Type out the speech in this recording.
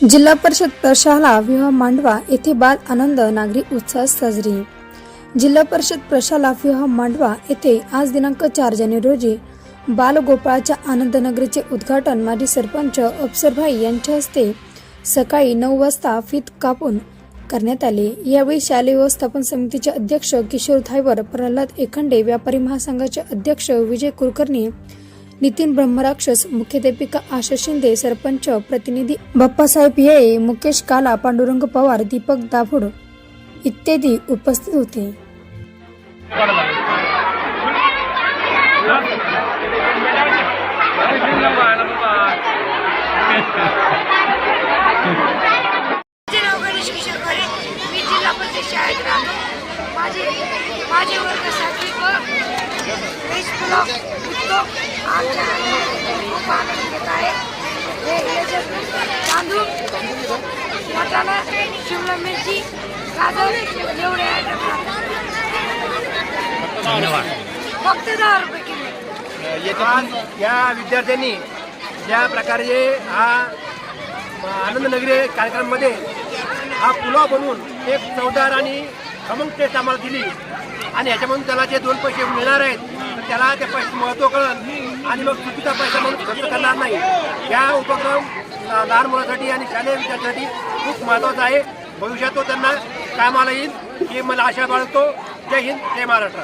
जिल्हा परिषद प्रशाला विवाह मांडवा येथे बाल आनंद नागरी उत्सव साजरी. जिल्हा परिषद प्रशाला विवाह मांडवा येथे आज दिनांक चार जानेवारी रोजी बालगोपाळाच्या आनंद नगरीचे उद्घाटन माजी सरपंच अफसरभाई यांच्या हस्ते सकाळी नऊ वाजता फीत कापून करण्यात आले. यावेळी शालेय व्यवस्थापन समितीचे अध्यक्ष किशोर धायवर प्रल्हाद एखंडे व्यापारी महासंघाचे अध्यक्ष विजय कुलकर्णी नितीन ब्रह्मराक्षस मुख्याध्यापिका आशा शिंदे सरपंच प्रतिनिधी बाप्पासाहेब येळे मुकेश काला पांडुरंग पवार दीपक दाभोड इत्यादी उपस्थित होते. माझे माझे वर्ग सातवी व वेज आमच्या घरी घेत आहे हे तांदूळ वाटाणा शिमला मिरची गाजर एवढे फक्त दहा रुपये किलो आज या विद्यार्थ्यांनी ज्या प्रकारे हा आनंदनगरी कार्यक्रममध्ये हा पुलाव बनवून एक चवदार आणि खमंग टेस्ट आम्हाला दिली. आणि ह्याच्यामधून त्याला जे दोन पैसे मिळणार आहेत तर त्याला त्या पैसे महत्त्व कळन आणि मग चुकीचा पैसा म्हणून खर्च करणार नाही. या उपक्रम लहान मुलासाठी आणि शालेय विद्यार्थ्यांसाठी खूप महत्त्वाचा आहे. भविष्यात तो त्यांना कामाला येईल हे मला आशा बाळगतो. जय हिंद जय महाराष्ट्र.